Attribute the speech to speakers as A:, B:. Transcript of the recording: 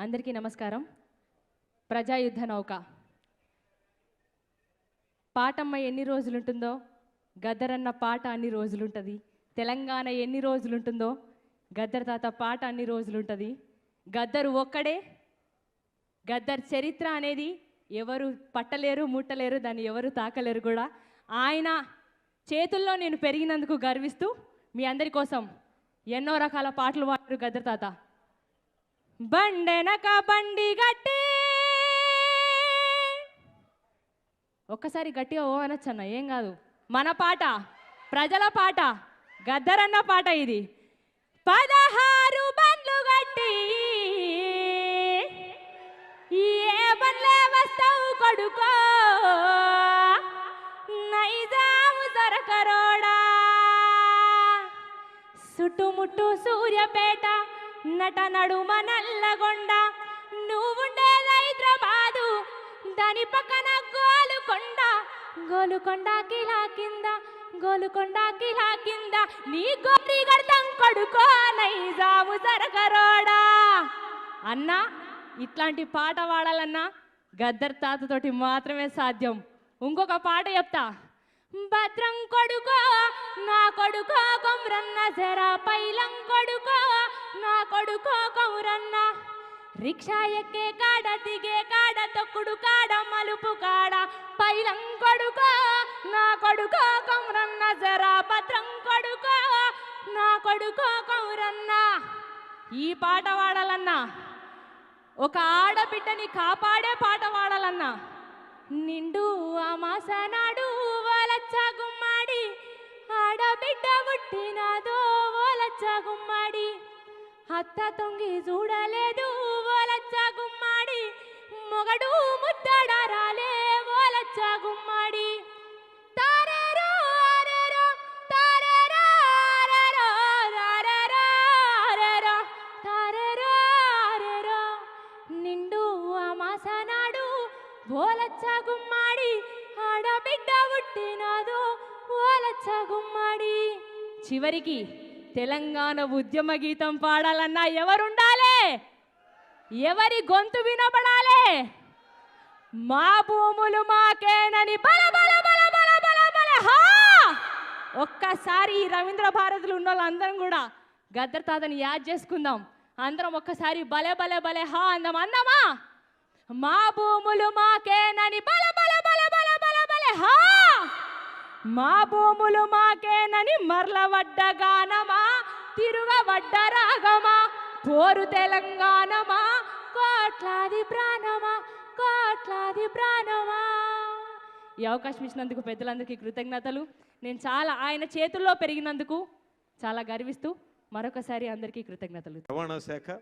A: అందరికీ నమస్కారం. ప్రజాయుద్ధ నౌక. పాటమ్మ ఎన్ని రోజులుంటుందో? గద్దరన్న పాట అన్ని రోజులుంటుంది. తెలంగాణ ఎన్ని రోజులుంటుందో? గద్దర్ తాత పాట అన్ని రోజులుంటుంది. గద్దరు ఒక్కడే. గద్దర్ చరిత్ర అనేది ఎవరు పట్టలేరు ముట్టలేరు దాన్ని ఎవరు తాకలేరు కూడా. ఆయన చేతుల్లో నేను పెరిగినందుకు గర్విస్తూ మీ అందరి కోసం ఎన్నో రకాల పాటలు పాడారు గద్దర్ తాత. బండెనక బండి గట్టి. ఒక్కసారి గట్టిగా ఓ అనొచ్చన్న ఏం కాదు. మన పాట ప్రజల పాట గద్దరన్న పాట ఇది. పదహారు బండ్లు గట్టి. ఏ బండ్లే వస్తావు కొడుకో. నైజాము సరకరోడా. చుట్టుముట్టు సూర్యపేట నట నడుమ నల్లగొండ నువ్వుండేది హైదరాబాదు దాని పక్కన గోలుకొండ. గోలుకొండ కిలా కింద గోలుకొండ కిలా కింద. నీ గోరి గడతం కొడుకో నైజాము సరగరోడా. అన్నా ఇట్లాంటి పాట పాడాలన్నా గద్దర్ తాతతోటి మాత్రమే సాధ్యం. ఇంకొక పాట చెప్తా. భద్రం కొడుకో నా కొడుకో కొమ్రన్న జరా పైలం కొడుకో. నా కొడుకో కౌరన్న. రిక్షా ఎక్కే కాడ దిగే కాడ తొక్కుడు కాడ మలుపు కాడ. పైలం కొడుకో నా కొడుకో కౌరన్న. జరా భద్రం కొడుకో నా కొడుకో కౌరన్న. ఈ పాట వాడాలన్నా ఒక ఆడబిడ్డని కాపాడే పాట వాడాలన్నా నిండు అమాసనాడు ఓలచ్చ గుమ్మాడి. ఆడబిడ్డ పుట్టినదో ఓలచ్చ గుమ్మాడి. అత్త తొంగి చూడలేదు ఓలచ్చ గుమ్మాడి. మొగడు ముద్దడ రాలే ఓలచ్చ గుమ్మాడి. తారేరో ఆరేరో, తారేరో ఆరేరో, రారేరో ఆరేరో, తారేరో ఆరేరో. నిండు అమాసనాడు ఓలచ్చ గుమ్మాడి. ఆడబిడ్డ పుట్టినాదో ఓలచ్చ గుమ్మాడి. చివరికి తెలంగాణ ఉద్యమ గీతం పాడాలన్నా ఎవరుండాలి ఎవరి గొంతు వినబడాలి మా భూములు మాకేనని బల బల బల బల బల బల హా ఒక్కసారి ఈ రవీంద్ర భారతులు ఉన్న వాళ్ళందరం కూడా గద్దర్ తాతని యాద్ చేసుకుందాం అందరం ఒక్కసారి బలే బలే బలే హా అందం అందమా మా భూములు మాకేనని బల బల బల బల బల బలే హా మా భూములు మాకేనని మరలవడ్డగానమా తిరుగవడ్డ రాగమా? పోరు తెలంగాణమా? కోట్లాది ప్రాణమా? కోట్లాది ప్రాణమా? ఈ అవకాశం ఇచ్చినందుకు పెద్దలందరికీ కృతజ్ఞతలు. నేను చాలా ఆయన చేతుల్లో పెరిగినందుకు చాలా గర్విస్తూ మరొకసారి అందరికీ కృతజ్ఞతలు.
B: రవాణా శాఖ